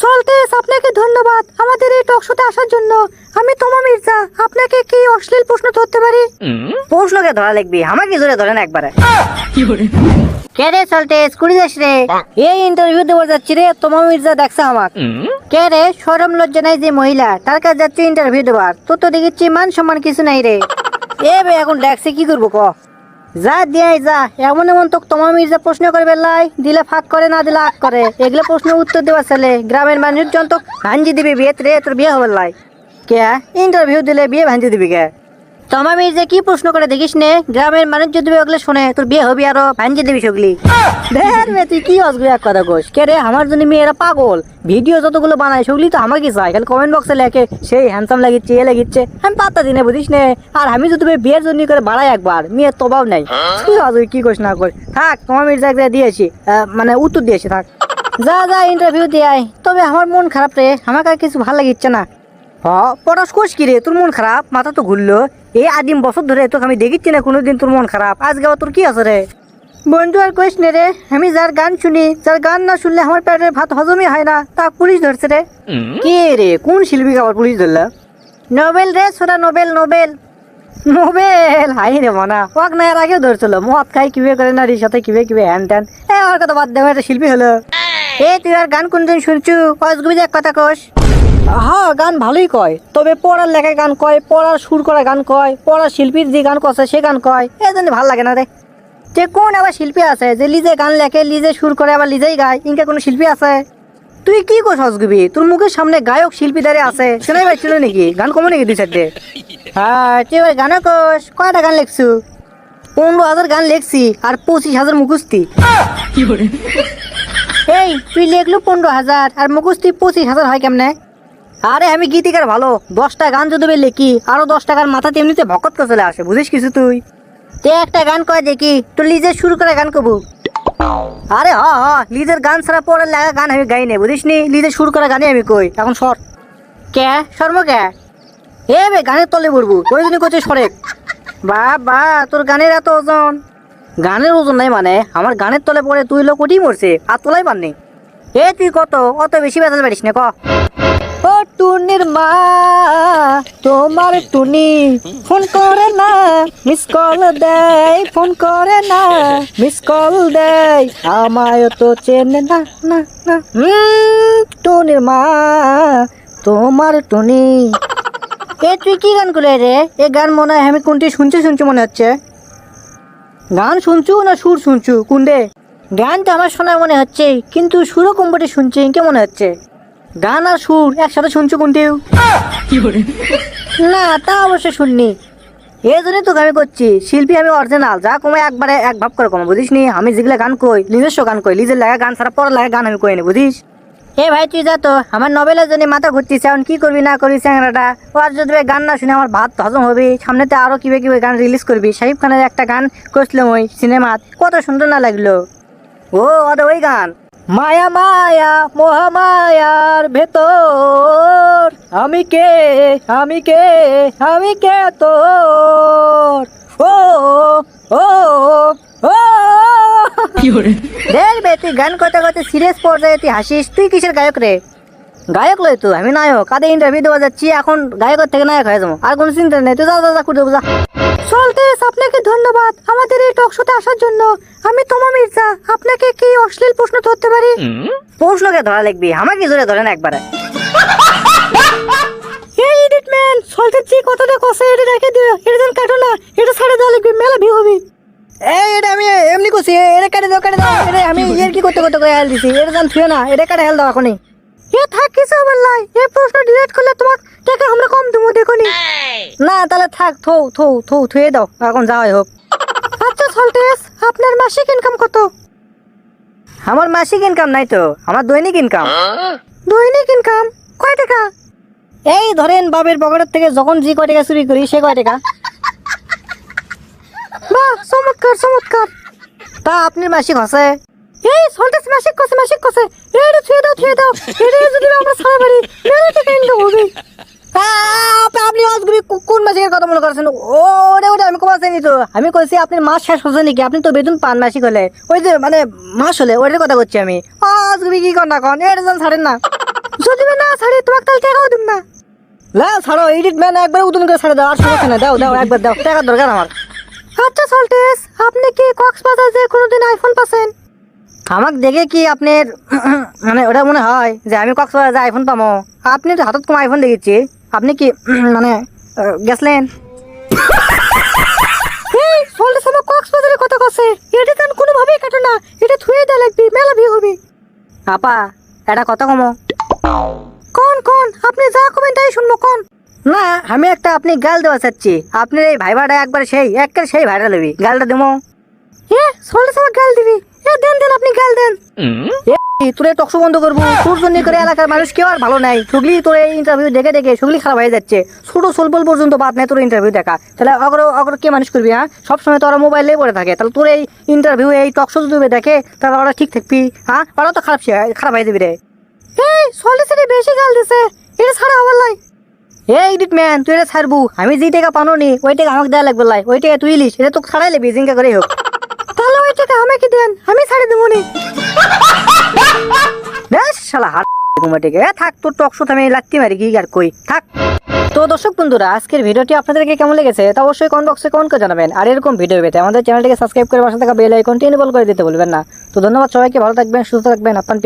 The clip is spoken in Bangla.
সলতেস আপনাকে ধন্যবাদ আমাদের এই টক শোতে আসার জন্য। আমি তোমা মির্জা আপনাকে কি অশ্লীল প্রশ্ন ধরতে পারি? প্রশ্নকে ধরা লিখবি আমাকে জোরে ধরেন একবারে। কে রে সলতেস কুড়ি যাস রে? এই ইন্টারভিউ দেবো যাচ্ছি রে তোমা মির্জা দেখছে আমাক। কে রে সরম লজ্জা নাই যে মহিলা তার কাছে যাচ্ছি ইন্টারভিউ দেবার। তোর তো দেখেছি মান সম্মান কিছু নাই রে। এ এখন দেখছে কি করব ক? যা দিয়াই যা, এমন এমন তো তোমার মির্জা প্রশ্ন করবে লাই দিলে ফাঁক করে, না দিলে আক করে, এগুলো প্রশ্ন উত্তর দেওয়া ছেলে, গ্রামের মানুষজন তো ভাঞ্জি দিবি বিয়ে রে, তোর বিয়ে হবে লাই কে? ইন্টারভিউ দিলে বিয়ে ভাঞ্জি দিবি কে? তোমার মির্জা কি প্রশ্ন করে দেখিস নে? গ্রামের মানুষ যদি ওগুলো শোনে, তোর বিয়ে হবি আরও ভাঞ্জি দিবি সগলি। দেখ রে, তুই কি অসগুলো এক কথা কোস? কে রে, আমার জন্য মেয়েরা পাগল। ভিডিও যতগুলো বানায়, সেগুলি তো আমাকে চাই খালি কমেন্ট বক্সে লেখে, সেই হ্যান্ডসাম লাগিচ্ছে, এ লাগিচ্ছে। আমি পাত্তা দিনে বুঝিস নে? আর আমি যদি তোর বিয়ের জন্য করে বাড়াই একবার, মেয়ের তবাব নাই। তুই অজয় কি কোস না কর? থাক তোমার মির্জা এক দিয়েছি মানে উত্তর দিয়েছি থাক। যা যা ইন্টারভিউ দিয়ে তবে আমার মন খারাপ রে, আমাকে কিছু ভালো লাগিচ্ছে না। হ, পড়াশ কোষ কি রে? তোর মন খারাপ? মাথা তো ঘুরলো। এই আদিম বছর ধরে তোকে আমি দেখিচ্ছি না কোনোদিন তোর মন খারাপ। আজ আবার তোর কি আছে রে? বন্ধু আর কইস নে রে আমি যার গান শুনি যার গান না শুনলে আমার পেটের ভাত হজমই হয় না তা পুলিশ ধরছে রে। কে রে কোন শিল্পীকে আবার পুলিশ ধরলো? নোবেল রে সোনা নোবেল নোবেল। নোবেল? হাই রে মানা ওয়াক না এর আগেও ধরছিল। মদ খাই কিবে করে নারীর সাথে কিবে কিবে হ্যান ত্যান। এ আমার কথা বাদ দেবো একটা শিল্পী হলো। এ তুই আর গান কোনদিন শুনছু? কসগুবি এক কথা কোষ হ্যাঁ গান ভালোই কয়। তবে পড়ার লেখায় গান কয় পড়ার সুর করা গান কয় পড়ার শিল্পীর যে গান করছে সে গান কয় এই জন্য ভালো লাগে না রে। যে কোন আবার শিল্পী আছে যে লিজে গান লেখে লিজে সুর করে আবার লিজেই গায় ইনকা কোনো শিল্পী আছে? তুই কি কর সসগুবি তোর মুখের সামনে গায়ক শিল্পী দাঁড়িয়ে আছে শোনাই পাচ্ছিল নাকি? গান কমে নাকি দুই চারটে হ্যাঁ তুই এবার গানও কোষ কয়টা গান লিখছু? পনেরো হাজার গান লিখছি আর পঁচিশ হাজার মুখস্তি এই তুই লিখলু পনেরো হাজার আর মুখস্তি পঁচিশ হাজার হয় কেমনে? আরে আমি গীতিকার ভালো। দশটা গান যদি আমি লিখি, আরও দশ টাকার মাথা তেমনিতে ভকত চলে আসে, বুঝিস কিছু তুই? তে একটা গান কয় দেখি তুই লিজে শুরু করে গান কবু। আরে হ হ, লিজের গান ছাড়া পরে লাগা গান আমি গাই নে বুঝিস নি? লিজে শুরু করা গানে আমি কই, এখন সর। কে? শর্ম কে? এ বে, গানের তলে পড়ব ওই জন্য করছে সরেক বা বা তোর গানের এত ওজন। গানের ওজন নাই মানে আমার গানের তলে পড়ে তুই লোক কোটি মরছে, আর তোলাই পাননি। এ, তুই কত? অত বেশি বেতাল পারিস না, ক? টুনির মা, তোমার টুনি ফোন করে না মিস কল দেয়, ফোন করে না মিস কল দেয়, আমায় তো চেনে না না না। টুনির মা, তোমার টুনি। এ, তুই কি গান করে রে? এ গান মনে হয় আমি কোনটি শুনছি শুনছি মনে হচ্ছে। গান শুনছু না সুর শুনছু কুন্ডে গান তো আমার শোনা মনে হচ্ছে, কিন্তু সুরও কম্পটি শুনছি কে মনে হচ্ছে। গান আর সুর একসাথে শুনছো কোনটিও না তা অবশ্য শুননি। এই জন্যই তো আমি করছি। শিল্পী আমি অরিজিনাল যা কমে একবারে এক ভাব করে কমে বুঝিস নি? আমি যেগুলো গান কই নিজস্ব গান কই নিজের লাগা গান ছাড়া পরে লাগা গান আমি কই নি বুঝিস? এ ভাই তুই যা তো আমার নবেলের জন্য মাথা ঘুরতিস এখন কি করবি না করবি চ্যাংরাটা? ও আর যদি গান না শুনে আমার ভাত হজম হবে সামনেতে আরও কিবে কিবে গান রিলিজ করবি? শাহিব খানের একটা গান করছিলাম ওই সিনেমাত কত সুন্দর না লাগল। ও আরে ওই গান। মায়া মায়া মহামায়ার ভেতর। আমি কে? আমি কে? আমি কে তোর? ও ও ও। দেখবে তুই গান করতে করতে সিরিয়াস পর্যায়ে তুই হাসিস। তুই কিসের গায়ক রে? গায়ক লয় তো আমি নায়ক। কাদের ইন্টারভিউ দেওয়া যাচ্ছি এখন গায়কের থেকে নায়ক হয়ে যাব। আর কোনো চিন্তা নেই। তুই যা যা যা করে দেবো যা। সলতেস আপনাকে ধন্যবাদ আমাদের এই টক শোতে আসার জন্য। আমি তোমা মির্জা আপনাকে কি অশ্লীল প্রশ্ন ধরতে পারি? প্রশ্নকে ধরা লিখবি আমাকে জোরে ধরেন একবারে। এই এডিট ম্যান সলতেস যে কথাটা কষে এটা রেখে দিও এটা যেন কাটো না এটা ছাড়ে দেওয়া লিখবি মেলা ভিউ হবে। এই এটা আমি এমনি করছি এটা কেটে দাও কেটে দাও এটা আমি এর কি করতে করতে করে হেল দিছি এটা যেন থুয়ে না এটা কেটে হেল দাও এখনই। এ থাক কিছু হবে লাই। এই প্রশ্ন ডিলিট করলে তোমার টাকা আমরা কম দেবো দেখুনি? না তাহলে থাক থৌ থৌ থৌ থুয়ে দাও। এখন যাওয়াই হোক। আচ্ছা সল্টেস আপনার মাসিক ইনকাম কত? আমার মাসিক ইনকাম নাই তো আমার দৈনিক ইনকাম দৈনিক ইনকাম কয় টাকা? এই ধরেন বাবের পকেটের থেকে যখন যে কয় টাকা চুরি করি সে কয় টাকা। বাহ চমৎকার চমৎকার। তা আপনি মাসিক হসে এই সল্টেস মাসিক কসে মাসিক কসে এটা ছুঁয়ে দাও ছুঁয়ে দাও। এটা যদি আমরা সারা বাড়ি টাকা ইনকাম হবে? আপ- আপনি আজগুবি কোন মাসিকের কথা মনে করছেন? ও ওটা ওটা আমি কমাচ্ছি নি তো? আমি কইছি, আপনি মাস শেষ হচ্ছে নাকি? আপনি তো বেতন পান মাসিক হলে। ওই যে মানে মাস হলে, ওইটার কথা করছি আমি। আজগুবি কি কর না কন? এটা যেন ছাড়েন না। যদি না ছাড়ে, তোমাকে তাহলে টাকাও দিব না। না ছাড়ো এডিট ম্যান একবার উদন করে ছাড়ে দাও, আর সমস্যা না দাও দাও, একবার দাও। টাকার দরকার আমার। আচ্ছা সল্টেস, আপনি কি কক্সবাজার যে কোনোদিন আইফোন পাচ্ছেন? আমাকে দেখে কি আপনার মানে ওটা মনে হয় যে আমি কক্সবাজার আইফোন পাবো আপনি তো হাতত কম আইফোন দেখেছি আপনি কি মানে গেছলেন কথা কছে এটা না। এটা থুয়ে এটা কত কমো। আপনি যা তাই শুনব না, আমি একটা আপনি গাল দেওয়া চাচ্ছি। আপনার এই ভাইবাটা একবার সেই একবার সেই ভাইরা লবি। গালটা দেবো সবাই গাল দিবি এ দেন দেন আপনি গাল দেন এ তোর টকশো বন্ধ করব। তোর জন্য করে এলাকার মানুষ কেউ আর ভালো নাই। তোর ইন্টারভিউ দেখে দেখে সুগলি খারাপ হয়ে যাচ্ছে। ছোট পর্যন্ত বাদ তোর ইন্টারভিউ দেখা। তাহলে কে মানুষ করবি হ্যাঁ? সবসময় মোবাইলে পড়ে থাকে। তাহলে তোর এই ইন্টারভিউ এই টকশো দেখে, তাহলে ওরা ঠিক থাকবি হ্যাঁ? ওরা তো খারাপ খারাপ হয়ে যাবি রে। এই সলিসিটি বেশি গাল দিছে। এটা ছাড়া আমার লাই। এই ম্যান, তুই এটা ছাড়বু। আমি যে টাকা পানো নি ওই টাকা আমাকে দেওয়া লাগবে লাই। ওই টাকা তুই লিস, এটা তো ছাড়াই লেবি জিঙ্কা করে হোক। আমাকে দেন? আমি ছাড়ে দেবো তো দর্শক বন্ধুরা, আজকের ভিডিওটি আপনাদেরকে কেমন লেগেছে তা অবশ্যই জানাবেন। আর এরকম ভিডিও আমাদের করে দিতে না। তো ধন্যবাদ সবাইকে, ভালো থাকবেন, সুস্থ থাকবেন। আপনার